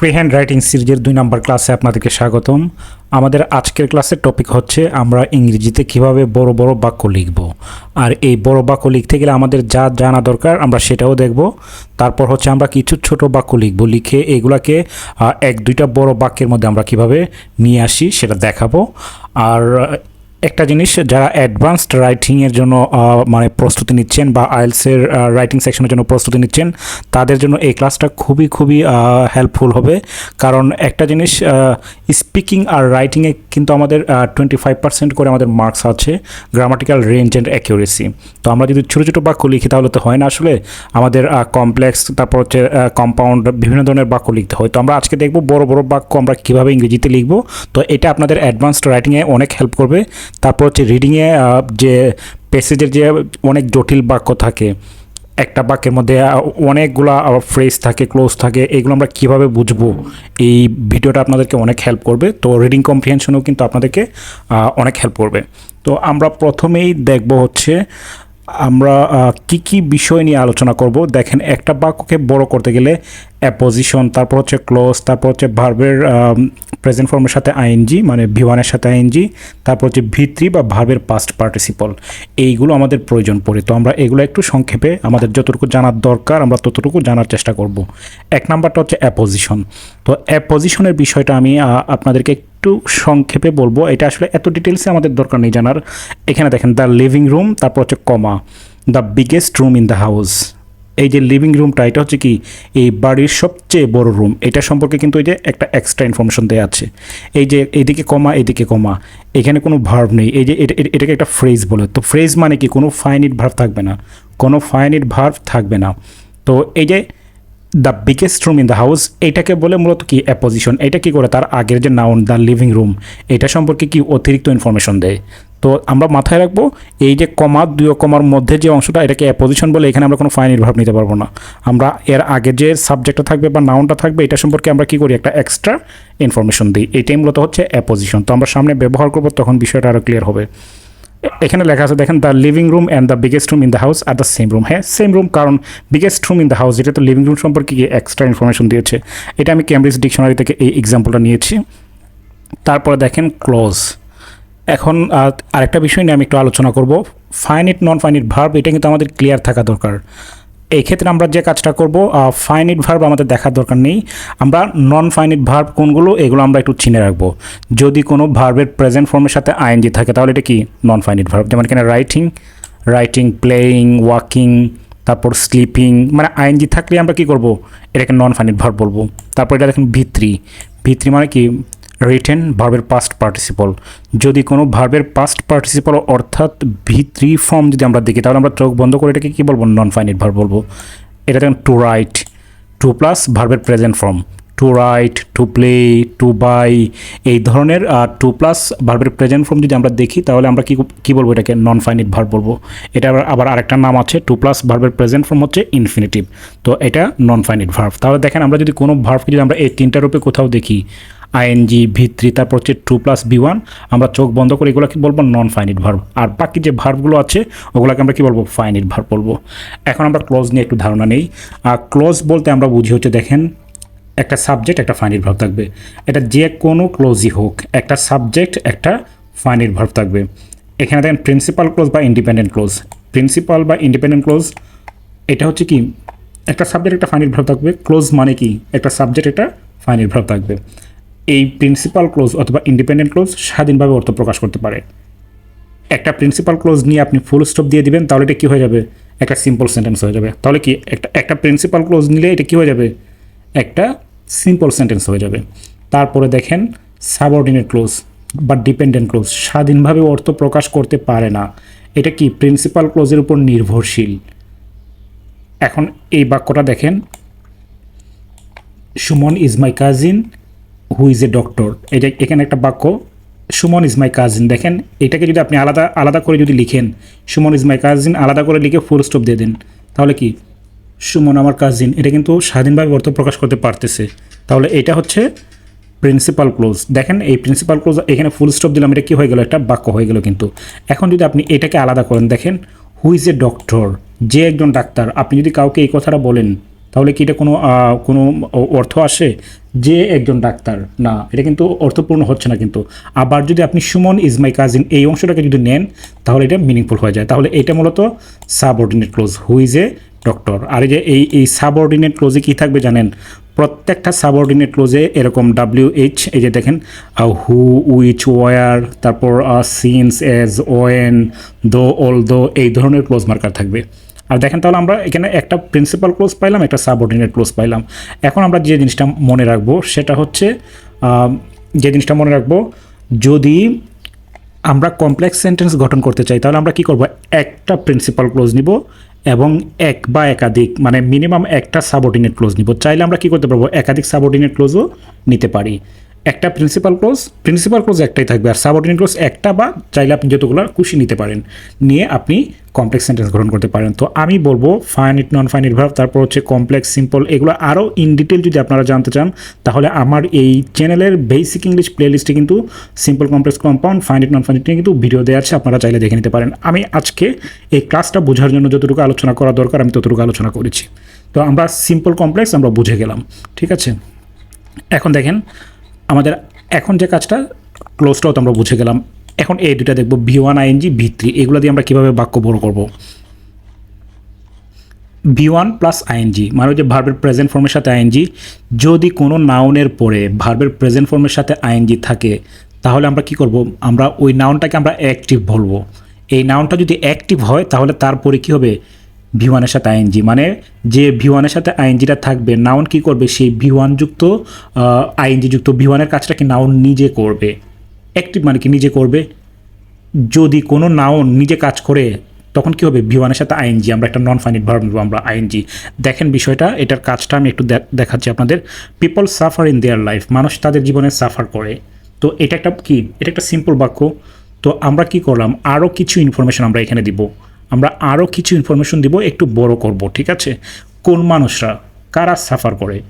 Free hand writing সিরিজের দুই নম্বর ক্লাসে আপনাদেরকে স্বাগতম। আমাদের আজকের ক্লাসের টপিক হচ্ছে, আমরা ইংরেজিতে কীভাবে বড় বড় বাক্য লিখব। আর এই বড় বাক্য লিখতে গেলে আমাদের যা জানা দরকার, আমরা সেটাও দেখব। তারপর হচ্ছে আমরা কিছু ছোট বাক্য লিখব, লিখে এগুলাকে এক দুইটা বড় বাক্যের মধ্যে আমরা কীভাবে নিয়ে আসি সেটা দেখাবো। আর একটা জিনিস, যারা অ্যাডভান্সড রাইটিংয়ের জন্য মানে প্রস্তুতি নিচ্ছেন বা আইএলসের রাইটিং সেকশনের জন্য প্রস্তুতি নিচ্ছেন, তাদের জন্য এই ক্লাসটা খুবই খুবই হেল্পফুল হবে। কারণ একটা জিনিস স্পিকিং আর রাইটিংয়ে কিন্তু আমাদের টোয়েন্টি ফাইভ পার্সেন্ট করে আমাদের মার্কস আছে গ্রামাটিক্যাল রেঞ্জ অ্যান্ড অ্যাকিউরেসি তো আমরা যদি ছোটো ছোটো বাক্য লিখি, তাহলে তো হয় না আসলে? আমাদের কমপ্লেক্স তারপর হচ্ছে কম্পাউন্ড বিভিন্ন ধরনের বাক্য লিখতে হয়। তো আমরা আজকে দেখব বড় বড় বাক্য আমরা কীভাবে ইংরেজিতে লিখব। তো এটা আপনাদের অ্যাডভান্সড রাইটিংয়ে অনেক হেল্প করবে। তারপর হচ্ছে রিডিংয়ে যে প্যাসেজের যে অনেক জটিল বাক্য থাকে, একটা বাক্যের মধ্যে অনেকগুলা ফ্রেজ থাকে ক্লোজ থাকে, এগুলো আমরা কীভাবে বুঝব? এই ভিডিওটা আপনাদেরকে অনেক হেল্প করবে। তো রিডিং কম্প্রিহেনশনেও কিন্তু আপনাদেরকে অনেক হেল্প করবে। তো আমরা প্রথমেই দেখব হচ্ছে, আমরা কি কি বিষয় নিয়ে আলোচনা করব। দেখেন, একটা বাক্যকে বড় করতে গেলে অ্যাপোজিশন তারপর হচ্ছে ক্লোজ তারপর হচ্ছে ভার্বের প্রেজেন্ট ফর্মের সাথে আইএনজি মানে ভিওয়ানের সাথে আইএনজি তারপর হচ্ছে ভিত্রি বা ভার্বের পাস্ট পার্টিসিপল এইগুলো আমাদের প্রয়োজন পড়ে। তো আমরা এগুলো একটু সংক্ষেপে আমাদের যতটুকু জানার দরকার, আমরা ততটুকু জানার চেষ্টা করব। এক নাম্বারটা হচ্ছে অ্যাপোজিশন তো অ্যাপোজিশনের বিষয়টা আমি আপনাদেরকে একটু সংক্ষেপে বলব। এটা আসলে এত ডিটেলসে আমাদের দরকার নেই জানার। এখানে দেখেন দ্য লিভিং রুম তারপর হচ্ছে comma the biggest room in the house এই যে লিভিং রুমটা এটা হচ্ছে কি, এই বাড়ির সবচেয়ে বড় রুম এটা সম্পর্কে কিন্তু এই যে একটা এক্সট্রা ইনফরমেশন দেওয়া আছে। এই যে এদিকে কমা এদিকে কমা। এখানে কোনো ভার্ভ নেই। এই যে এটা- এটা- এটাকে একটা ফ্রেজ বলে। তো ফ্রেজ মানে কি? কোনো ফাইনিট ভার্ভ থাকবে না। কোনো ফাইনিট ভার্ভ থাকবে না। তো এই যে the biggest room in the house এটাকে বলে মূলত কি? অ্যাপোজিশন এটা কি করে? তার আগের যে নাউন দ্য লিভিং রুম এটা সম্পর্কে কি অতিরিক্ত ইনফরমেশন দেয়? তো আমরা মাথায় রাখব, এই যে কমা, দুই কমার মধ্যে যে অংশটা, এটাকে অ্যাপোজিশন বলে এখানে আমরা কোনো ফাইনিট ভাব নিতে পারব না। আমরা এর আগে যে সাবজেক্টটা থাকবে বা নাউনটা থাকবে, এটা সম্পর্কে আমরা কি করি? একটা এক্সট্রা ইনফরমেশন দিই। এটাই মূলত হচ্ছে অ্যাপোজিশন তো আমরা সামনে ব্যবহার করব, তখন বিষয়টা আরও ক্লিয়ার হবে। এখানে লেখা আছে, দেখেন the living room and the biggest room in the house R the same room হ্যাঁ সেম রুম কারণ biggest room in the house এটা তো লিভিং রুম সম্পর্কে এক্সট্রা ইনফরমেশন দিয়েছে, এটা আমি ক্যামব্রিজ ডিকশনারি থেকে এই এক্সাম্পলটা নিয়েছি। তারপরে দেখেন ক্লোজ এখন আরেকটা বিষয় নিয়ে আমি একটু আলোচনা করব। ফাইনিট নন ফাইনিট ভার্ব এটা কিন্তু আমাদের ক্লিয়ার থাকা দরকার। এই ক্ষেত্রে আমরা যে কাজটা করব ফাইনিট ভার্ব আমাদের দেখার দরকার নেই। আমরা নন ফাইনিট ভার্ব কোনগুলো, এগুলো আমরা একটু চিনে রাখব। যদি কোনো ভার্বের প্রেজেন্ট ফর্মের সাথে আইএনজি থাকে, তাহলে এটা কি? নন ফাইনিট ভার্ব যেমন এখানে রাইটিং রাইটিং প্লেয়িং ওয়াকিং তারপর স্লিপিং মানে আইএনজি থাকলে আমরা কি করব? এটাকে নন ফাইনিট ভার্ব বলব। তারপর এটা দেখেন ভিত্রি। ভিত্রি মানে কি? রিটেন ভার্বের পাস্ট পার্টিসিপল যদি কোনো ভার্বের পাস্ট পার্টিসিপল অর্থাৎ ভিত্রি ফর্ম যদি আমরা দেখি, তাহলে আমরা চোখ বন্ধ করে এটাকে কী বলব? নন ফাইনিট ভার্ব বলব। এটা দেখেন টু রাইট টু প্লাস ভার্বের present form to write to play to buy এই ধরনের টু প্লাস ভার্বের প্রেজেন্ট ফর্ম যদি আমরা দেখি, তাহলে আমরা কী কী বলব এটাকে? নন ফাইনিট ভার্ব বলব। এটা আবার আরেকটা নাম আছে টু প্লাস ভার্বের প্রেজেন্ট ফর্ম হচ্ছে ইনফিনিটিভ তো এটা নন ফাইনিট ভার্ব তাহলে দেখেন, আমরা যদি কোনো ভার্বকে যদি আমরা এই তিনটা রূপে কোথাও দেখি আইএনজি, ভিত্রি, তারপর হচ্ছে টু প্লাস বি ওয়ান। আমরা চোখ বন্ধ করে এগুলো কি বলব নন ফাইনিট ভার্ব আর বাকি যে ভার্বগুলো আছে, ওগুলোকে আমরা কি বলব? ফাইনিট ভার্ব বলব। এখন আমরা ক্লোজ নিয়ে একটু ধারণা নেই। আর ক্লোজ বলতে আমরা বুঝি হচ্ছে, দেখেন, একটা সাবজেক্ট একটা ফাইনিট ভার্ব থাকবে। এটা যে কোনো ক্লোজই হোক, একটা সাবজেক্ট একটা ফাইনিট ভার্ব থাকবে। এখানে দেখেন প্রিন্সিপাল ক্লোজ বা ইন্ডিপেন্ডেন্ট ক্লোজ প্রিন্সিপাল বা ইন্ডিপেন্ডেন্ট ক্লোজ এটা হচ্ছে কি? একটা সাবজেক্ট একটা ফাইনিট ভার্ব থাকবে। ক্লোজ মানে কি? একটা সাবজেক্ট একটা ফাইনিট ভার্ব থাকবে। এই প্রিন্সিপাল ক্লোজ অথবা ইন্ডিপেন্ডেন্ট ক্লোজ স্বাধীনভাবে অর্থ প্রকাশ করতে পারে। একটা প্রিন্সিপাল ক্লোজ নিয়ে আপনি ফুল স্টপ দিয়ে দিবেন, তাহলে এটা কী হয়ে যাবে? একটা সিম্পল সেন্টেন্স হয়ে যাবে। তাহলে কি একটা একটা প্রিন্সিপাল ক্লোজ নিলে এটা কী হয়ে যাবে? একটা সিম্পল সেন্টেন্স হয়ে যাবে। তারপরে দেখেন সাবঅর্ডিনেট ক্লোজ বা ডিপেন্ডেন্ট ক্লোজ স্বাধীনভাবে অর্থ প্রকাশ করতে পারে না। এটা কি প্রিন্সিপাল ক্লোজের উপর নির্ভরশীল? এখন এই বাক্যটা দেখেন, Suman is my cousin who is a doctor এটা এখানে একটা বাক্য সুমন ইজ মাই কাজিন দেখেন, এটাকে যদি আপনি আলাদা আলাদা করে যদি লিখেন সুমন ইজ মাই কাজিন আলাদা করে লিখে ফুল স্টপ দিয়ে দেন, তাহলে কি? সুমন আমার কাজিন এটা কিন্তু স্বাধীনভাবে অর্থ প্রকাশ করতে পারতেছে। তাহলে এটা হচ্ছে প্রিন্সিপাল ক্লোজ দেখেন, এই প্রিন্সিপাল ক্লোজ এখানে ফুল স্টপ দিলাম, এটা কি হয়ে গেল? একটা বাক্য হয়ে গেল কিন্তু। এখন যদি আপনি এটাকে আলাদা করেন, দেখেন হু ইজ এ ডক্টর যে একজন ডাক্তার, আপনি যদি কাউকে এই কথাটা বলেন তাহলে কি এটা কোনো কোনো অর্থ আসে যে একজন ডাক্তার? না, এটা কিন্তু অর্থপূর্ণ হচ্ছে না কিন্তু। আবার যদি আপনি সুমন ইজ মাই কাজিন, এই অংশটাকে যদি নেন, তাহলে এটা মিনিংফুল হয়ে যায়। তাহলে এটা মূলত subordinate clause who is a doctor আর এই যে এই এই সাবঅর্ডিনেট ক্লোজে কী থাকবে জানেন? প্রত্যেকটা সাবঅর্ডিনেট ক্লোজে এরকম ডাব্লিউ এইচ এই যে দেখেন হু উইচ ওয়ার তারপর since as when though although এই ধরনের ক্লোজ মার্কার থাকবে। আর দেখেন তাহলে আমরা এখানে একটা প্রিন্সিপাল ক্লোজ পাইলাম, একটা সাবঅর্ডিনেট ক্লোজ পাইলাম। এখন আমরা যে জিনিসটা মনে রাখব সেটা হচ্ছে যে জিনিসটা মনে রাখব, যদি আমরা কমপ্লেক্স সেন্টেন্স গঠন করতে চাই, তাহলে আমরা কি করব? একটা প্রিন্সিপাল ক্লোজ নিব এবং এক বা একাধিক মানে মিনিমাম একটা সাবঅর্ডিনেট ক্লোজ নিব। চাইলে আমরা কি করতে পারব? একাধিক সাবঅর্ডিনেট ক্লোজও নিতে পারি। একটা প্রিন্সিপাল ক্লোজ প্রিন্সিপাল ক্লোজ একটাই থাকবে আর সাবঅর্ডিনেট ক্লোজ একটা বা চাইলে আপনি যতগুলো খুশি নিতে পারেন। নিয়ে আপনি কমপ্লেক্স সেন্টেন্স গ্রহণ করতে পারেন। তো আমি বলব ফাইনিট নন ফাইনিট ভার্ব তারপর হচ্ছে কমপ্লেক্স সিম্পল এগুলো আরও ইন ডিটেল যদি আপনারা জানতে চান, তাহলে আমার এই চ্যানেলের বেসিক ইংলিশ প্লেলিস্টে কিন্তু simple complex compound finite non finite নিয়ে কিন্তু ভিডিও দেওয়া আছে, আপনারা চাইলে দেখে নিতে পারেন। আমি আজকে এই ক্লাসটা বোঝার জন্য যতটুকু আলোচনা করা দরকার, আমি ততটুকু আলোচনা করেছি। তো আমরা সিম্পল কমপ্লেক্স আমরা বুঝে গেলাম, ঠিক আছে? এখন দেখেন আমাদের এখন যে কাজটা ক্লোজটাও তো আমরা বুঝে গেলাম। এখন এই দুটা দেখব, V one ING V three, এগুলো দিয়ে আমরা কীভাবে বাক্য বড় করব? ভি ওয়ান প্লাস আইএনজি মানে যে ভার্বের প্রেজেন্ট ফর্মের সাথে আইএনজি যদি কোনো নাউনের পরে ভার্বের প্রেজেন্ট ফর্মের সাথে আইএনজি থাকে, তাহলে আমরা কি করব? আমরা ওই নাউনটাকে আমরা অ্যাক্টিভ বলব। এই নাউনটা যদি অ্যাক্টিভ হয়, তাহলে তারপরে কি হবে? ভি ওয়ানের সাথে আইএনজি মানে যে ভি ওয়ানের সাথে আইএনজিটা থাকবে, নাউন কি করবে? সেই ভি ওয়ান যুক্ত আইএনজি যুক্ত ভি ওয়ানের কাজটা কি নাউন নিজে করবে? অ্যাক্টিভ মানে কি নিজে করবে? যদি কোনো নাউন নিজে কাজ করে, তখন কি হবে? ভিওয়ানের সাথে আইএনজি আমরা একটা নন ফাইনিট ভার্ব নেব, আমরা আইএনজি দেখেন বিষয়টা, এটার কাজটা আমি একটু দেখ- দেখাচ্ছি আপনাদের। People suffer in their life মানুষ তাদের জীবনে সাফার করে। তো এটা একটা কি? এটা একটা সিম্পল বাক্য। তো আমরা কি করলাম? আরও কিছু ইনফরমেশন আমরা এখানে দিব। আমরা আরও কিছু ইনফরমেশন দিব, একটু বড় করব, ঠিক আছে? কোন মানুষরা? কারা সাফার করে?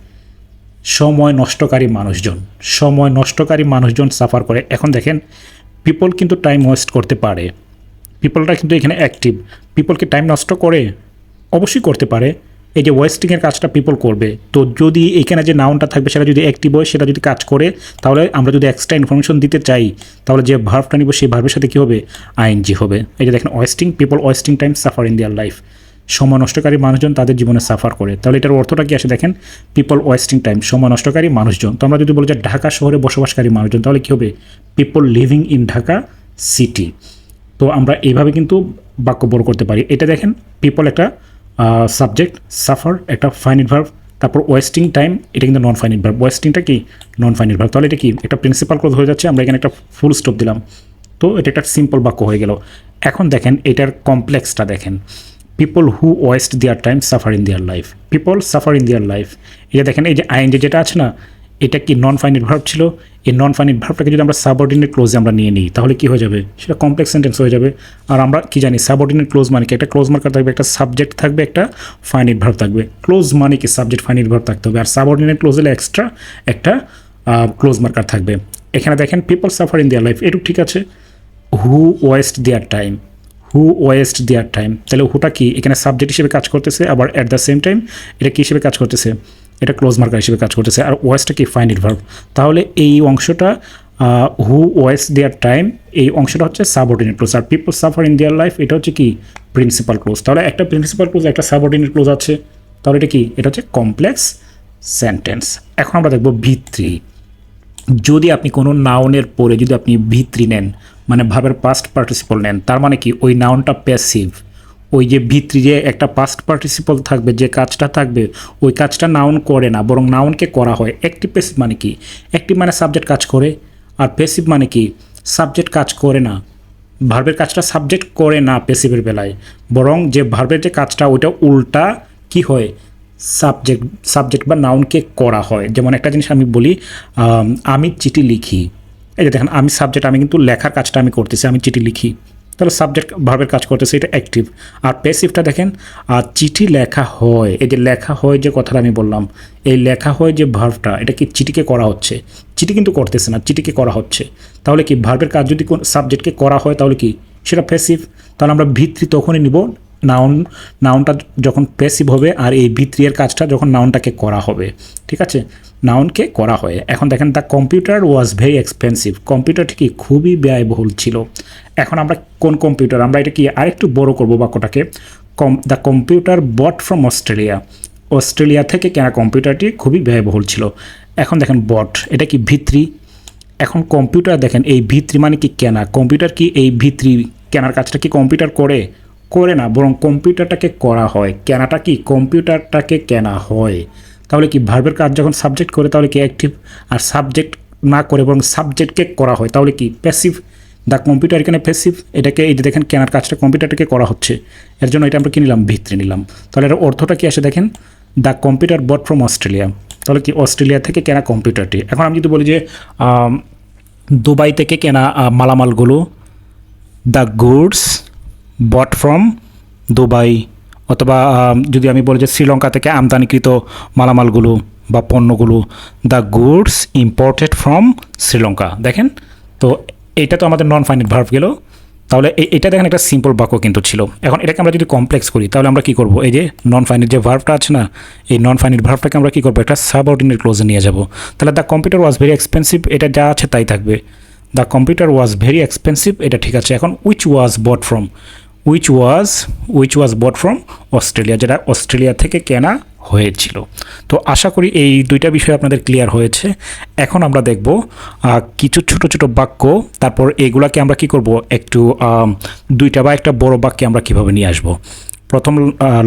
সময় নষ্টকারী মানুষজন। সময় নষ্টকারী মানুষজন সাফার করে। এখন দেখেন পিপল কিন্তু টাইম ওয়েস্ট করতে পারে। পিপলটা কিন্তু এখানে অ্যাক্টিভ পিপলকে টাইম নষ্ট করে? অবশ্যই করতে পারে। এই যে ওয়েস্টিংয়ের কাজটা পিপল করবে। তো যদি এখানে যে নাউনটা থাকবে, সেটা যদি অ্যাক্টিভ হয়, সেটা যদি কাজ করে, তাহলে আমরা যদি এক্সট্রা ইনফরমেশন দিতে চাই, তাহলে যে ভার্ভটা নিব, সেই ভার্ভের সাথে কী হবে? আইএনজি হবে। এই যে দেখেন wasting people wasting time suffer in their life সময় নষ্টকারী মানুষজন তাদের জীবনে সাফার করে। তাহলে এটার অর্থটা কি আসে দেখেন? পিপল ওয়েস্টিং টাইম সময় নষ্টকারী মানুষজন। তো আমরা যদি বলি যে ঢাকা শহরে বসবাসকারী মানুষজন, তাহলে কী হবে? People living in Dhaka city তো আমরা এইভাবে কিন্তু বাক্য বড় করতে পারি। এটা দেখেন পিপল একটা সাবজেক্ট সাফার একটা ফাইনিট ভার্ব তারপর ওয়েস্টিং টাইম এটা কিন্তু নন ফাইনিট ভার্ব ওয়েস্টিংটা কি? নন ফাইনিট ভার্ব তাহলে এটা কি? একটা প্রিন্সিপাল ক্লোজ হয়ে যাচ্ছে, আমরা এখানে একটা ফুল স্টপ দিলাম। তো এটা একটা সিম্পল বাক্য হয়ে গেল। এখন দেখেন, এটার কমপ্লেক্সটা দেখেন। People who waste their time suffer in their life people suffer in their life এটা দেখেন, এই যে আইএনজি যেটা আছে না, এটা কি নন ফাইনিট ভার্ব ছিল? এই নন ফাইনি ভার্বটাকে যদি আমরা সাবঅর্ডিনেট ক্লোজে আমরা নিয়ে নিই, তাহলে কী হয়ে যাবে? সেটা কমপ্লেক্স সেন্টেন্স হয়ে যাবে। আর আমরা কি জানি? সাবঅর্ডিনেট ক্লোজ মানে কি? একটা ক্লোজ মার্কার থাকবে, একটা সাবজেক্ট থাকবে, একটা ফাইনিট ভার্ব থাকবে। ক্লোজ মানে কি? সাবজেক্ট ফাইনিট ভার্ব থাকতে হবে। আর সাবঅর্ডিনেট ক্লোজ হলে এক্সট্রা একটা ক্লোজ মার্কার থাকবে। এখানে দেখেন people suffer in their life এটুক ঠিক আছে? Who waste their time who waste their time তাহলে হুটা কি? এখানে সাবজেক্ট হিসেবে কাজ করতেছে, আবার অ্যাট দ্য সেম টাইম এটা কী হিসেবে কাজ করতেছে? এটা ক্লোজ মার্কার হিসেবে কাজ করতেছে। আর ওয়েস্টটা কি? ফাইনিট ভার্ব তাহলে এই অংশটা হু ওয়েস্ট দেয়ার টাইম এই অংশটা হচ্ছে subordinate clause R people suffer in their life এটা হচ্ছে কি? প্রিন্সিপাল ক্লোজ তাহলে একটা প্রিন্সিপাল ক্লোজ একটা সাবঅর্ডিনেট ক্লোজ আছে। তাহলে এটা কি? এটা হচ্ছে কমপ্লেক্স সেন্টেন্স এখন আমরা দেখব ভিত্রি যদি আপনি কোনো নাউনের পরে যদি আপনি ভিত্রি নেন মানে ভাবের পাস্ট পার্টিসিপল নেন। তার মানে কি? ওই নাউনটা প্যাসিভ ওই যে ভিত্রি যে একটা পাস্ট পার্টিসিপল থাকবে, যে কাজটা থাকবে, ওই কাজটা নাউন করে না, বরং নাউনকে করা হয়। অ্যাক্টিভ প্যাসিভ মানে কি? অ্যাক্টিভ মানে সাবজেক্ট কাজ করে, আর প্যাসিভ মানে কি? সাবজেক্ট কাজ করে না। ভার্বের কাজটা সাবজেক্ট করে না প্যাসিভের বেলায়। বরং যে ভার্বের যে কাজটা, ওইটা উল্টা কি হয়? সাবজেক্ট সাবজেক্ট বা নাউনকে করা হয়। যেমন একটা জিনিস আমি বলি আমি চিঠি লিখি। এই যে দেখেন, আমি সাবজেক্ট আমি কিন্তু লেখার কাজটা আমি করতেছি, আমি চিঠি লিখি। তাহলে সাবজেক্ট ভার্বের কাজ করতেছে, এটা অ্যাক্টিভ আর প্যাসিভটা দেখেন, আর চিঠি লেখা হয়, এই যে লেখা হয় যে কথাটা আমি বললাম, এই লেখা হয় যে ভার্বটা এটা কি চিঠিকে করা হচ্ছে? চিঠি কিন্তু করতেছে না, চিঠিকে করা হচ্ছে। তাহলে কি ভার্বের কাজ যদি কোন সাবজেক্টকে করা হয়, তাহলে কি? সেটা প্যাসিভ তাহলে আমরা ভিত্তি তখনই নিব নাউন নাউনটা যখন প্যাসিভ হবে আর এই ভিত্রিয়ের কাজটা যখন নাউনটাকে করা হবে, ঠিক আছে? নাউনকে করা হয়। এখন দেখেন the computer was very expensive computer ঠিকই খুবই ব্যয়বহুল ছিল। এখন আমরা কোন কম্পিউটার আমরা এটা কি আরেকটু বড় করব বাক্যটাকে? কম the computer bought from Australia Australia থেকে কেনা কম্পিউটারটি খুবই ব্যয়বহুল ছিল। এখন দেখেন বট এটা কি ভিত্রি? এখন কম্পিউটার দেখেন, এই ভিত্রি মানে কি কেনা? কম্পিউটার কি এই ভিত্রি কেনার কাজটা কি কম্পিউটার করে? করে না, বরং কম্পিউটারটাকে করা হয়। কেনাটা কি? কম্পিউটারটাকে কেনা হয়। তাহলে কি ভার্বের কাজ যখন সাবজেক্ট করে, তাহলে কি অ্যাক্টিভ আর সাবজেক্ট না করে, বরং সাবজেক্টকে করা হয়। তাহলে কি প্যাসিভ দ্য কম্পিউটার এখানে প্যাসিভ এটাকে এই যে দেখেন, কেনার কাজটা কম্পিউটারটাকে করা হচ্ছে। এর জন্য এটা আমরা কি নিলাম? ভিত্তি নিলাম। তাহলে এর অর্থটা কি আসে দেখেন? The computer bought from Australia তাহলে কি অস্ট্রেলিয়া থেকে কেনা কম্পিউটারটি এখন আমি যদি বলি যে দুবাই থেকে কেনা মালামালগুলো the goods bought from Dubai অথবা যদি আমি বলি যে শ্রীলঙ্কা থেকে আমদানিকৃত মালামালগুলো বা পণ্যগুলো the goods imported from Sri Lanka. দেখেন, তো এটা তো আমাদের নন ফাইনাল ভার্ভ গেল। তাহলে এটা দেখেন একটা সিম্পল বাক্য কিন্তু ছিল। এখন এটাকে আমরা যদি কমপ্লেক্স করি, তাহলে আমরা কি করব? এই যে নন ফাইনাল যে ভার্ভটা আছে না, এই নন ফাইনাল ভার্ভটাকে আমরা কি করব? একটা সাবঅর্ডিনেট ক্লোজে নিয়ে যাব। তাহলে the computer was very expensive এটা যা আছে তাই থাকবে। The computer was very expensive এটা ঠিক আছে। এখন which was bought from which was which was bought from Australia যেটা অস্ট্রেলিয়া থেকে কেনা হয়েছিল। তো আশা করি এই দুইটা বিষয় আপনাদের ক্লিয়ার হয়েছে। এখন আমরা দেখব কিছু ছোট ছোট বাক্য, তারপর এগুলাকে আমরা কি করব, একটু দুইটা বা একটা বড় বাক্যে আমরা কীভাবে নিয়ে আসব। প্রথম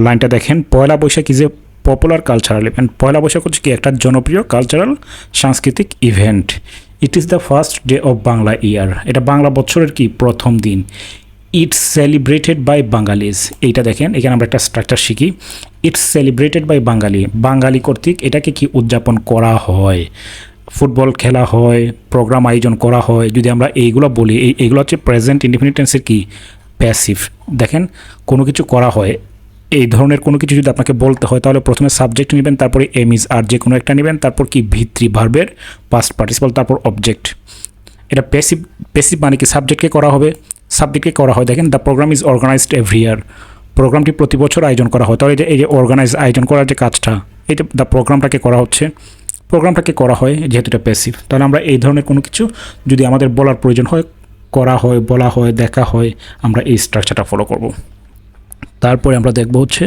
লাইনটা দেখেন, Poila Boishakh is a popular cultural event Poila Boishakh হচ্ছে কি একটা জনপ্রিয় কালচারাল সাংস্কৃতিক event it is the first day of Bangla year এটা বাংলা বছরের কি প্রথম দিন। ইটস সেলিব্রেটেড বাই বাঙালিজ এইটা দেখেন, এখানে আমরা একটা স্ট্রাকচার শিখি। It's celebrated by Bangali Bangali কর্তৃক এটাকে কি উদযাপন করা হয়? ফুটবল খেলা হয় প্রোগ্রাম আয়োজন করা হয়। যদি আমরা এইগুলো বলি, এই এইগুলো হচ্ছে প্রেজেন্ট ইন্ডিপেন্ডেন্সের কি? প্যাসিভ দেখেন, কোনো কিছু করা হয়, এই ধরনের কোনো কিছু যদি আপনাকে বলতে হয়, তাহলে প্রথমে সাবজেক্ট নেবেন, তারপরে এমিজ আর যে কোনো একটা নেবেন, তারপর কি ভিত্রি ভার্বের পাস্ট পার্টিসিপাল তারপর অবজেক্ট এটা পেসিভ পেসিভ মানে কি সাবজেক্টকে করা হবে? সাবজেক্টকে করা হয়। দেখেন the programme is organised every year প্রোগ্রামটি প্রতি বছর আয়োজন করা হয়। তাহলে এই যে অর্গানাইজ আয়োজন করার যে কাজটা, এই যে দ্য প্রোগ্রামটাকে করা হচ্ছে প্রোগ্রামটাকে করা হয় যেহেতু এটা পেসিভ তাহলে আমরা এই ধরনের কোনো কিছু যদি আমাদের বলার প্রয়োজন হয়, করা হয়, বলা হয়, দেখা হয়, আমরা এই স্ট্রাকচারটা ফলো করব। তারপরে আমরা দেখব হচ্ছে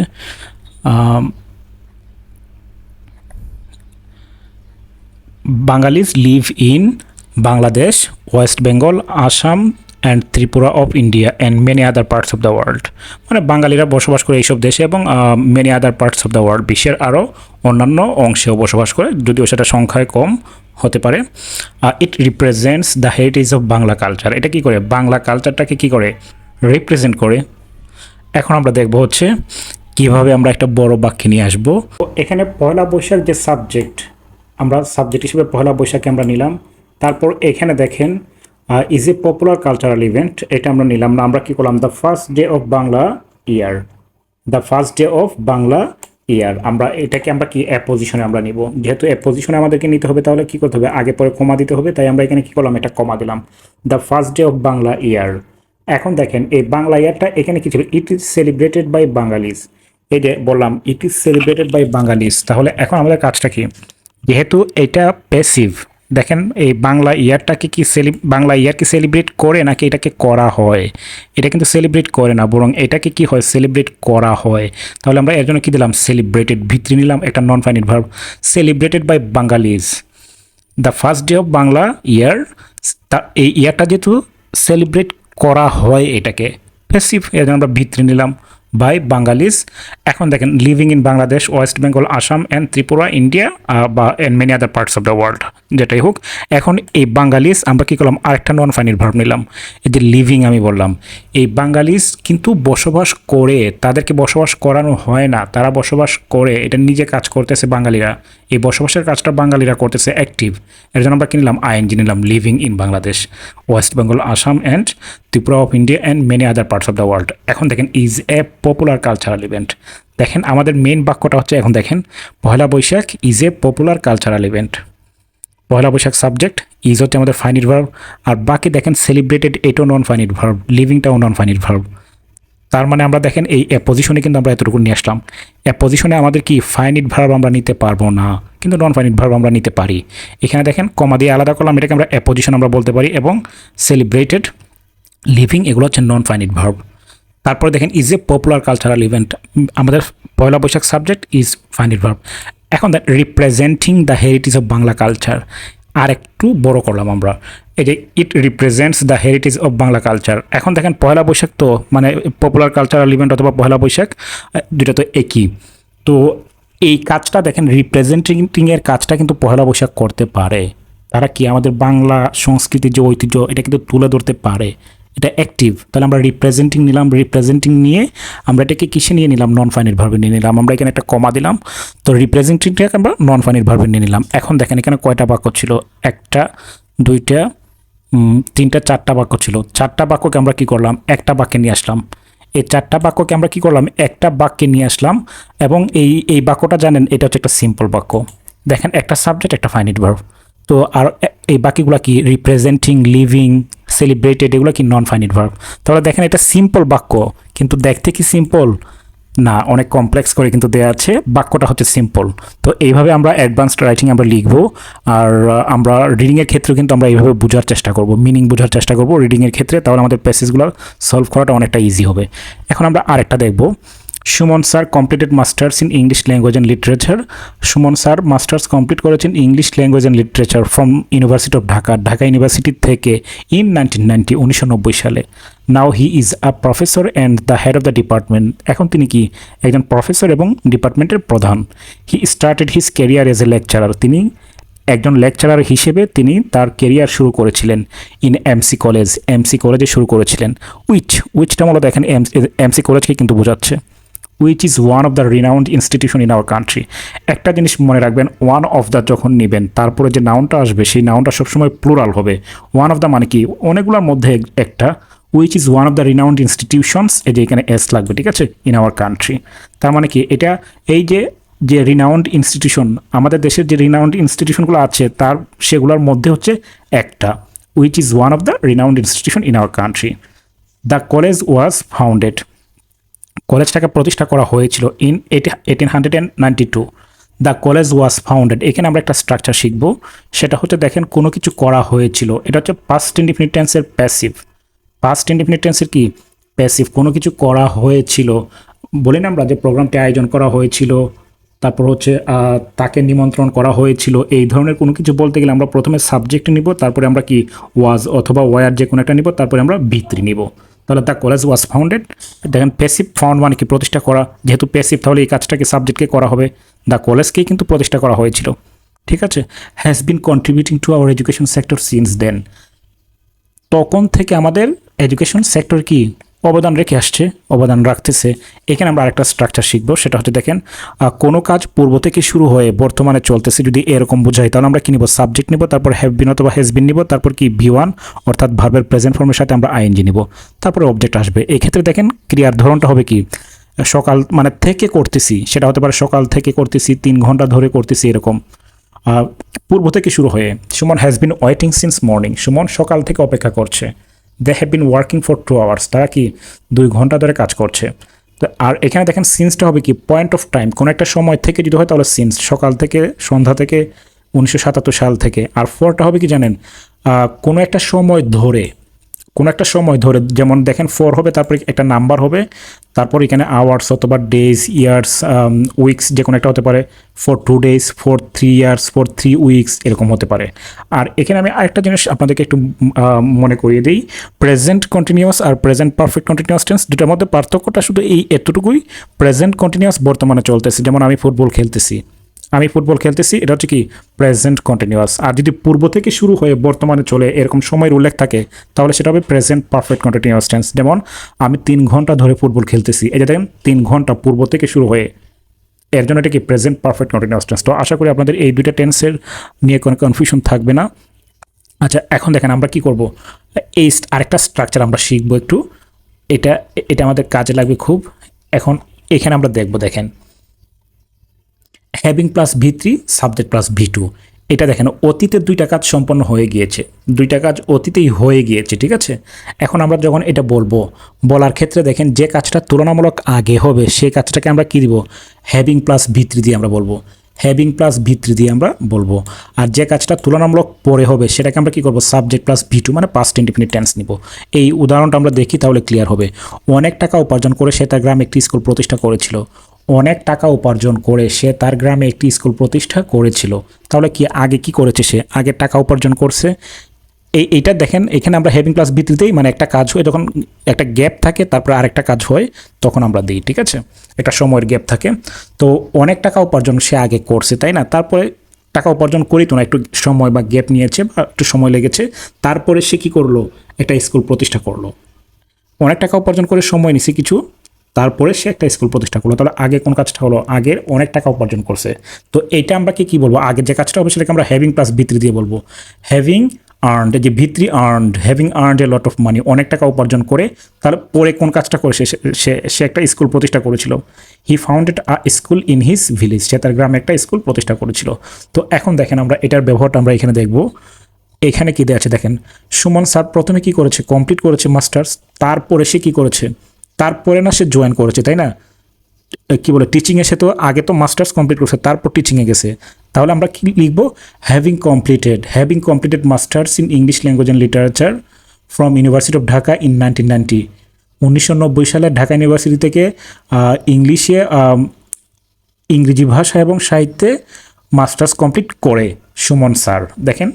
Bangalis live in Bangladesh West Bengal Assam and Tripura of India and many other parts of the world মানে বাঙালিরা বসবাস করে এইসব দেশে এবং many other parts of the world বিশ্বের আরও অন্যান্য অংশেও বসবাস করে, যদিও সেটা সংখ্যায় কম হতে পারে। It represents the heritage of Bangla culture এটা কি করে? বাংলা কালচারটাকে কি করে? রিপ্রেজেন্ট করে। এখন আমরা দেখব হচ্ছে কীভাবে আমরা একটা বড় বাক্যে নিয়ে আসব। এখানে পয়লা বৈশাখ যে সাবজেক্ট আমরা সাবজেক্ট হিসেবে পয়লা বৈশাখে আমরা নিলাম। তারপর এখানে দেখেন is a popular cultural event এটা আমরা নিলাম না। আমরা কি করলাম? The first day of Bangla year the first day of Bangla year আমরা এটাকে আমরা কি এ পজিশনে আমরা নিব? যেহেতু এ পজিশনে আমাদেরকে নিতে হবে, তাহলে কি করতে হবে? আগে পরে কমা দিতে হবে, তাই আমরা এখানে কি করলাম? এটা কমা দিলাম। The first day of Bangla year এখন দেখেন, এই বাংলা ইয়ারটা এখানে কি ছিল? It is celebrated by Bangalis এই যে বললাম it is celebrated by Bangalis তাহলে এখন আমাদের কাজটা কি? যেহেতু এটা প্যাসিভ দেখেন, এই বাংলা ইয়ারটাকে কি সেলি বাংলা ইয়ার কি সেলিব্রেট করে নাকি এটাকে করা হয়? এটা কিন্তু সেলিব্রেট করে না, বরং এটাকে কি হয়? সেলিব্রেট করা হয়। তাহলে আমরা এর জন্য কি দিলাম? সেলিব্রেটেড ভিত্তি নিলাম, একটা non finite verb celebrated by Bangalis the first day of Bangla year তা, এই ইয়ারটা যেহেতু সেলিব্রেট করা হয় এটাকে ফেসিভ এর জন্য আমরা ভিত্তি নিলাম। বাই বাঙ্গালিজ এখন দেখেন living in Bangladesh West Bengal Assam and Tripura India বা and many other parts of the world যেটাই হোক। এখন এই বাঙ্গালিজ আমরা কী করলাম? আরেকটা নন ফাইনিট ভার্ব নিলাম। এই যে লিভিং আমি বললাম। এই বাঙালিজ কিন্তু বসবাস করে, তাদেরকে বসবাস করানো হয় না। তারা বসবাস করে, এটা নিজে কাজ করতেছে বাঙালিরা। এই বসবাসের কাজটা বাঙালিরা করতেছে অ্যাক্টিভ এর জন্য আমরা কিনলাম আইএনজি নিলাম living in Bangladesh West Bengal Assam and Tripura of India and many other parts of the world এখন দেখেন is a popular cultural event দেখেন, আমাদের মেন বাক্যটা হচ্ছে এখন দেখেন Poila Baishakh is a popular cultural event Poila Baishakh subject is হচ্ছে আমাদের ফাইনিট ভার্ব। আর বাকি দেখেন সেলিব্রেটেড এটাও নন ফাইনিট ভার্ব লিভিংটাও নন ফাইনিট ভার্ব তার মানে আমরা দেখেন এই পজিশনে কিন্তু আমরা এতটুকু নিয়ে আসলাম। পজিশনে আমাদের কি ফাইনিট ভার্ব আমরা নিতে পারব না, কিন্তু নন ফাইনিট ভার্ব আমরা নিতে পারি। এখানে দেখেন কমা দিয়ে আলাদা করলাম এটাকে আমরা পজিশন আমরা বলতে পারি এবং সেলিব্রেটেড লিভিং এগুলো হচ্ছে নন ফাইনিট ভার্ব তারপরে দেখেন is a popular cultural event আমাদের Poila Boishakh subject is finite verb এখন দেখ representing the heritage of Bangla culture আর একটু বড় করলাম আমরা। এই যে it represents the heritage of Bangla culture এখন দেখেন পয়লা বৈশাখ তো মানে পপুলার কালচারাল ইভেন্ট অথবা পয়লা বৈশাখ দুটা তো একই। তো এই কাজটা দেখেন রিপ্রেজেন্টিংয়ের কাজটা কিন্তু পয়লা বৈশাখ করতে পারে। তারা কি আমাদের বাংলা সংস্কৃতির যে ঐতিহ্য, এটা কিন্তু তুলে ধরতে পারে। এটা অ্যাক্টিভ তাহলে আমরা রিপ্রেজেন্টিং নিলাম রিপ্রেজেন্টিং নিয়ে আমরা এটাকে কিসে নিয়ে নিলাম? নন ফাইনের ভার্বে নিয়ে নিলাম। আমরা এখানে একটা কমা দিলাম। তো রিপ্রেজেন্টিংটাকে আমরা নন ফাইনের ভার্বে নিয়ে নিলাম। এখন দেখেন এখানে কয়টা বাক্য ছিল? একটা, দুইটা তিনটা, চারটা বাক্য ছিল। চারটা বাক্যকে আমরা কি করলাম? একটা বাক্যে নিয়ে আসলাম। এই চারটা বাক্যকে আমরা কি করলাম? একটা বাক্যে নিয়ে আসলাম। এবং এই এই বাক্যটা জানেন, এটা হচ্ছে একটা সিম্পল বাক্য। দেখেন, একটা সাবজেক্ট একটা ফাইনিট ভার্ব তো আর এই বাকিগুলো কি? রিপ্রেজেন্টিং লিভিং সেলিব্রেটেড এগুলো কি নন ফাইনিট ভার্ব তাহলে দেখেন এটা সিম্পল বাক্য, কিন্তু দেখতে কি সিম্পল না, অনেক কমপ্লেক্স করে কিন্তু দেওয়া আছে, বাক্যটা হচ্ছে সিম্পল তো এইভাবে আমরা অ্যাডভান্সড রাইটিং আমরা লিখব, আর আমরা রিডিংয়ের ক্ষেত্রেও কিন্তু আমরা এইভাবে বোঝার চেষ্টা করব মিনিং বোঝার চেষ্টা করব রিডিংয়ের ক্ষেত্রে, তাহলে আমাদের প্যাসেজগুলো সলভ করাটা অনেকটা ইজি হবে। এখন আমরা আরেকটা দেখব। Suman sir completed masters in English language and literature Suman sir masters complete করেছেন English language and literature from university of Dhaka Dhaka university থেকে ইন নাইনটিন নাইনটি উনিশশো নব্বই সালে। Now he is a professor and the head of the department এখন তিনি কি? একজন professor এবং ডিপার্টমেন্টের প্রধান। He started his career as a lecturer তিনি একজন লেকচারার হিসেবে তিনি তার কেরিয়ার শুরু করেছিলেন ইন এমসি কলেজ এমসি কলেজে শুরু করেছিলেন। উইচ উইচটা মূলত দেখেন এমসি কলেজকে কিন্তু বোঝাচ্ছে। Which is one of the renowned institution in our country একটা জিনিস মনে রাখবেন ওয়ান অফ দ্য যখন নেবেন, তারপরে যে নাউনটা আসবে, সেই নাউনটা সবসময় প্লুরাল হবে। ওয়ান অফ দ্য মানে কি? অনেকগুলোর মধ্যে একটা which is one of the renowned institutions এই যে এখানে এস লাগবে, ঠিক আছে? ইন আওয়ার কান্ট্রি তার মানে কি? এটা এই যে যে রিনাউন্ড ইনস্টিটিউশন আমাদের দেশের যে রিনাউন্ড ইনস্টিটিউশনগুলো আছে, তার, সেগুলোর মধ্যে হচ্ছে একটা which is one of the renowned institution in our country the college was founded কলেজটাকে প্রতিষ্ঠা করা হয়েছিল in eighteen hundred and ninety two the college was founded এখানে আমরা একটা স্ট্রাকচার শিখব। সেটা হচ্ছে দেখেন, কোনো কিছু করা হয়েছিল। এটা হচ্ছে পাস্ট ইন্ডিফিনিট টেন্সের প্যাসিভ পাস্ট ইন্ডিফিনিট টেন্সের কি? প্যাসিভ কোনো কিছু করা হয়েছিল। বলি না আমরা যে প্রোগ্রামটি আয়োজন করা হয়েছিল, তারপর হচ্ছে তাকে নিমন্ত্রণ করা হয়েছিল, এই ধরনের কোনো কিছু বলতে গেলে আমরা প্রথমে সাবজেক্ট নিব, তারপরে আমরা কি ওয়াজ অথবা ওয়ার যে কোনো একটা নিব, তারপরে আমরা ভিত্রি নিব। তাহলে দ্য কলেজ ওয়াজ ফাউন্ডেড। দেখেন প্যাসিভ ফাউন্ড মানে কি? প্রতিষ্ঠা করা। যেহেতু প্যাসিভ তাহলে এই কাজটাকে সাবজেক্টকে করা হবে। দ্য কলেজকেই কিন্তু প্রতিষ্ঠা করা হয়েছিল। ঠিক আছে? Has been contributing to our education sector since then তখন থেকে আমাদের এডুকেশন সেক্টর কি? অবদান রেখে আসছে, অবদান রাখতেছে। এখানে আমরা আরেকটা স্ট্রাকচার শিখব, সেটা হচ্ছে দেখেন কোনো কাজ পূর্ব থেকে শুরু হয়ে বর্তমানে চলতেছে যদি এরকম বোঝাই, তাহলে আমরা কি নিব? সাবজেক্ট নিব, তারপর হ্যাভ বিন অথবা হ্যাজ বিন নিব, তারপর কি ভি ওয়ান অর্থাৎ ভার্বের প্রেজেন্ট ফর্মের সাথে আমরা আইএনজি নিব। তারপরে অবজেক্ট আসবে। এই ক্ষেত্রে দেখেন, ক্রিয়ার ধরনটা হবে কি? সকাল মানে থেকে করতেছি, সেটা হতে পারে সকাল থেকে করতেছি, তিন ঘণ্টা ধরে করতেছি এরকম। পূর্ব থেকে শুরু হয়ে, Suman has been waiting since morning Suman সকাল থেকে অপেক্ষা করছে। They have been working for two hours তারা কি দুই ঘণ্টা ধরে কাজ করছে। তো আর এখানে দেখেন সিন্সটা হবে কি পয়েন্ট অফ টাইম কোনো একটা সময় থেকে যদি হয় তাহলে সিন্স সকাল থেকে, সন্ধ্যা থেকে, উনিশশো সাতাত্তর সাল থেকে। আর ফোরটা হবে কি জানেন কোনো একটা সময় ধরে কোনো একটা সময় ধরে, যেমন দেখেন ফোর হবে, তারপরে একটা নাম্বার হবে, তারপর এখানে আওয়ার্স অথবা ডেজ ইয়ার্স উইকস যে কোনো একটা হতে পারে for two days for three years for three weeks এরকম হতে পারে। আর এখানে আমি আরেকটা জিনিস আপনাদেরকে একটু মনে করিয়ে দিই। প্রেজেন্ট কন্টিনিউয়াস আর প্রেজেন্ট পারফেক্ট কন্টিনিউয়াস টেন্স দুটার মধ্যে পার্থক্যটা শুধু এই এতটুকুই। প্রেজেন্ট কন্টিনিউয়াস বর্তমানে চলতেছে, যেমন আমি ফুটবল খেলতেছি। আমি ফুটবল খেলতেছি, এটা হচ্ছে কি প্রেজেন্ট কন্টিনিউয়াস আর যদি পূর্ব থেকে শুরু হয়ে বর্তমানে চলে এরকম সময়ের উল্লেখ থাকে, তাহলে সেটা হবে প্রেজেন্ট পারফেক্ট কন্টিনিউয়াস টেন্স যেমন, আমি তিন ঘণ্টা ধরে ফুটবল খেলতেছি, এই যে দেখেন, তিন ঘণ্টা পূর্ব থেকে শুরু হয়ে, এর জন্য এটা কি প্রেজেন্ট পারফেক্ট কন্টিনিউয়াস টেন্স তো আশা করি আপনাদের এই দুইটা টেন্সের নিয়ে কোনো কনফিউশন থাকবে না। আচ্ছা এখন দেখেন আমরা কি করব? এই আরেকটা স্ট্রাকচার আমরা শিখব একটু। এটা এটা আমাদের কাজে লাগবে খুব। এখন এখানে আমরা দেখব, দেখেন। Having plus V three subject plus V two এটা দেখেন, অতীতে দুইটা কাজ সম্পন্ন হয়ে গিয়েছে। দুইটা কাজ অতীতেই হয়ে গিয়েছে, ঠিক আছে? এখন আমরা যখন এটা বলব, বলার ক্ষেত্রে দেখেন, যে কাজটা তুলনামূলক আগে হবে, সেই কাজটাকে আমরা কী দিব? হ্যাভিং প্লাস ভিত্রি দিয়ে আমরা বলব। হ্যাভিং প্লাস ভিত্রি দিয়ে আমরা বলব। আর যে কাজটা তুলনামূলক পরে হবে, সেটাকে আমরা কী করব? সাবজেক্ট প্লাস ভি টু মানে পাস্ট ইন্ডিপেন্ডেন্ট টেন্স নিব। এই উদাহরণটা আমরা দেখি, তাহলে ক্লিয়ার হবে। অনেক টাকা উপার্জন করে সে তার গ্রামে একটি স্কুল প্রতিষ্ঠা করেছিল। অনেক টাকা উপার্জন করে সে তার গ্রামে একটি স্কুল প্রতিষ্ঠা করেছিল। তাহলে কি আগে কি করেছে সে? আগে টাকা উপার্জন করছে? এই, এইটা দেখেন, এখানে আমরা হেভিং প্লাস ভিত্তিতেই মানে একটা কাজ হয়, যখন একটা গ্যাপ থাকে, তারপরে আরেকটা কাজ হয়, তখন আমরা দিই, ঠিক আছে? একটা সময়ের গ্যাপ থাকে। তো অনেক টাকা উপার্জন সে আগে করছে, তাই না? তারপরে টাকা উপার্জন করি তো না, একটু সময় বা গ্যাপ নিয়েছে বা একটু সময় লেগেছে। তারপরে সে কী করল? একটা স্কুল প্রতিষ্ঠা করল। অনেক টাকা উপার্জন করে সময় নিছে কিছু। তারপরে সে একটা স্কুল প্রতিষ্ঠা করল। তাহলে আগে কোন কাজটা হলো? আগের অনেক টাকা উপার্জন করছে। তো এইটা আমরা কি কি বলব? আগে যে কাজটা হবে সেটাকে আমরা হ্যাভিং প্লাস ভিত্রি দিয়ে বলব। হ্যাভিং আর্নড যে V three earned having earned a lot of money অনেক টাকা উপার্জন করে তাহলে পরে কোন কাজটা করে সে সে সে একটা স্কুল প্রতিষ্ঠা করেছিল। He founded a school in his village সে তার গ্রামে একটা স্কুল প্রতিষ্ঠা করেছিল। তো এখন দেখেন আমরা এটার ব্যবহারটা আমরা এখানে দেখব। এখানে কি দেওয়া আছে দেখেন? সুমন স্যার প্রথমে কি করেছে? কমপ্লিট করেছে মাস্টার্স তারপরে সে কি করেছে? তারপরে না সে জয়েন করেছে, তাই না? কি বলে টিচিংয়ে সে তো আগে তো মাস্টার্স কমপ্লিট করছে, তারপর টিচিংয়ে গেছে। তাহলে আমরা কি লিখব? Having completed having completed masters in English language and literature from university of Dhaka in nineteen ninety উনিশশো নব্বই সালে ঢাকা ইউনিভার্সিটি থেকে ইংলিশে ইংরেজি ভাষা এবং সাহিত্যে মাস্টার্স কমপ্লিট করে সুমন স্যার। দেখেন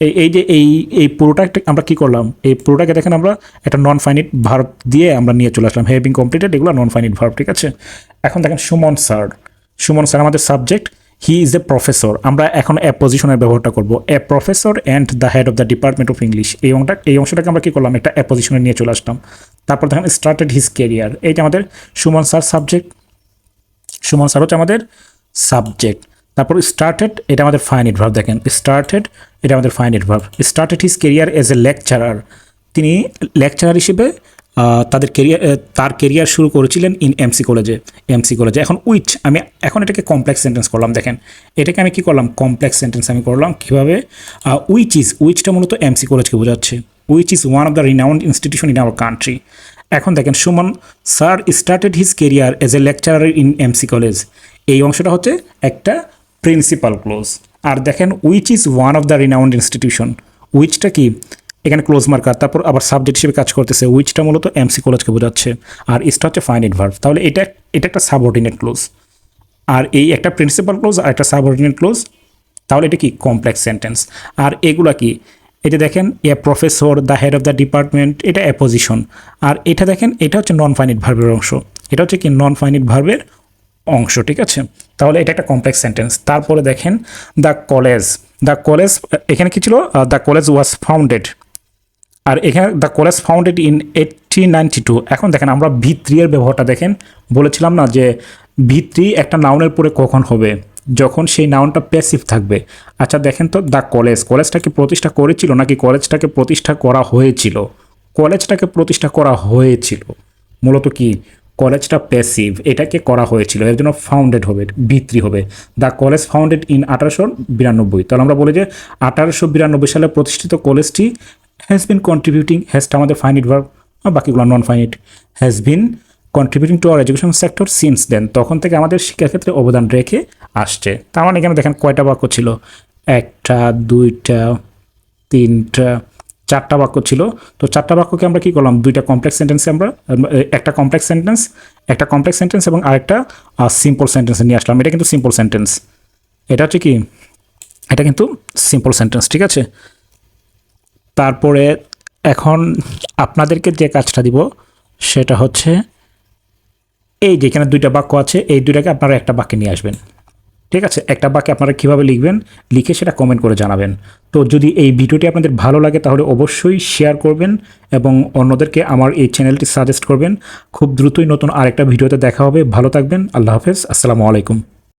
এই এই যে এই এই পুরোটা আমরা কি করলাম? এই পুরোটাকে দেখেন আমরা একটা নন ফাইনিট ভার্ব দিয়ে আমরা নিয়ে চলে আসলাম। হ্যাভিং কমপ্লিটেড এগুলো নন ফাইনিট ভার্ব ঠিক আছে? এখন দেখেন সুমন স্যার। সুমন স্যার আমাদের subject he is a professor আমরা এখন এ পজিশনের ব্যবহারটা করব। A professor and the head of the department of English এই অংশটা এই অংশটাকে আমরা কি করলাম? একটা এ পজিশনে নিয়ে চলে আসলাম। তারপর দেখেন স্টার্টেড হিজ কেরিয়ার এইটা আমাদের Suman sir subject Suman sir হচ্ছে আমাদের সাবজেক্ট তারপর স্টার্টেড এটা আমাদের ফাইনিট ভার্ব দেখেন। স্টার্টেড এটা আমাদের finite verb started his career as a lecturer তিনি লেকচারার হিসেবে তাদের কেরিয়ার তার কেরিয়ার শুরু করেছিলেন ইন এমসি কলেজে এমসি কলেজে এখন উইচ আমি এখন এটাকে কমপ্লেক্স সেন্টেন্স করলাম, দেখেন। এটাকে আমি কি করলাম? কমপ্লেক্স সেন্টেন্স আমি করলাম কীভাবে? উইচ ইজ উইচটা মূলত এমসি কলেজকে বোঝাচ্ছে। Which is one of the renowned institution in our country এখন দেখেন, Suman sir started his career as a lecturer in MC college এই অংশটা হচ্ছে একটা প্রিন্সিপাল ক্লোজ আর দেখেন which is one of the renowned institution উইচটা কি? এখানে ক্লোজ মার্কার তারপর আবার সাবজেক্ট হিসেবে কাজ করতেছে। উইচটা মূলত এমসি কলেজকে বোঝাচ্ছে। আর ইসটা হচ্ছে ফাইনিট ভার্ভ তাহলে এটা এটা একটা সাবঅর্ডিনেট ক্লোজ আর এই একটা প্রিন্সিপাল ক্লোজ আর একটা সাবঅর্ডিনেট ক্লোজ তাহলে এটা কি? কমপ্লেক্স সেন্টেন্স আর এগুলা কি? এটা দেখেন a professor the head of the department এটা অ্যাপোজিশন আর এটা দেখেন, এটা হচ্ছে নন ফাইনিট ভার্বের অংশ। এটা হচ্ছে কি? নন ফাইনিট ভার্বের অংশ, ঠিক আছে? তাহলে এটা একটা কমপ্লেক্স সেন্টেন্স তারপরে দেখেন দ্য কলেজ দ্য কলেজ এখানে কি ছিল? দ্য কলেজ ওয়াজ ফাউন্ডেড আর এখানে the college founded in eighty ninety two এখন দেখেন, আমরা ভিত্রি এর ব্যবহারটা দেখেন, বলেছিলাম না যে ভিত্রি একটা নাউনের পরে কখন হবে, যখন সেই নাউনটা প্যাসিভ থাকবে। আচ্ছা দেখেন তো দ্য কলেজ কলেজটাকে প্রতিষ্ঠা করেছিল, নাকি কলেজটাকে প্রতিষ্ঠা করা হয়েছিল? কলেজটাকে প্রতিষ্ঠা করা হয়েছিল। মূলত কি? কলেজটা প্যাসিভ এটাকে করা হয়েছিল, এর জন্য ফাউন্ডেড হবে ভিত্রি হবে। দ্য কলেজ ফাউন্ডেড ইন আঠারোশো বিরানব্বই। তাহলে আমরা বলি যে আঠারোশো বিরানব্বই সালে প্রতিষ্ঠিত কলেজটি হ্যাজ বিন কন্ট্রিবিউটিং হ্যাজটা আমাদের ফাইনিট ভার্ব বাকিগুলো non finite has been contributing to our education sector since then তখন থেকে আমাদের শিক্ষাক্ষেত্রে অবদান রেখে আসছে। তার মানে এখানে দেখেন কয়টা বাক্য ছিল? একটা, দুইটা, তিনটা চারটা বাক্য ছিল। তো চারটা বাক্যকে আমরা কি করলাম? দুইটা কমপ্লেক্স সেন্টেন্সে আমরা, একটা কমপ্লেক্স সেন্টেন্স একটা কমপ্লেক্স সেন্টেন্স এবং আরেকটা সিম্পল সেন্টেন্সে নিয়ে আসলাম। এটা কিন্তু সিম্পল সেন্টেন্স এটা হচ্ছে কি? এটা কিন্তু সিম্পল সেন্টেন্স ঠিক আছে? তারপরে এখন আপনাদেরকে যে কাজটা দিব, সেটা হচ্ছে, এই যেখানে দুইটা বাক্য আছে, এই দুইটাকে আপনারা একটা বাক্যে নিয়ে আসবেন। ঠিক আছে? একটা বাক্যে আপনারা কীভাবে লিখবেন? লিখে সেটা কমেন্ট করে জানাবেন। তো যদি এই ভিডিওটি আপনাদের ভালো লাগে, তাহলে অবশ্যই শেয়ার করবেন এবং অন্যদেরকে আমার এই চ্যানেলটি সাজেস্ট করবেন। খুব দ্রুতই নতুন আরেকটা ভিডিওতে দেখা হবে। ভালো থাকবেন। আল্লাহ হাফেজ। আসসালামু আলাইকুম।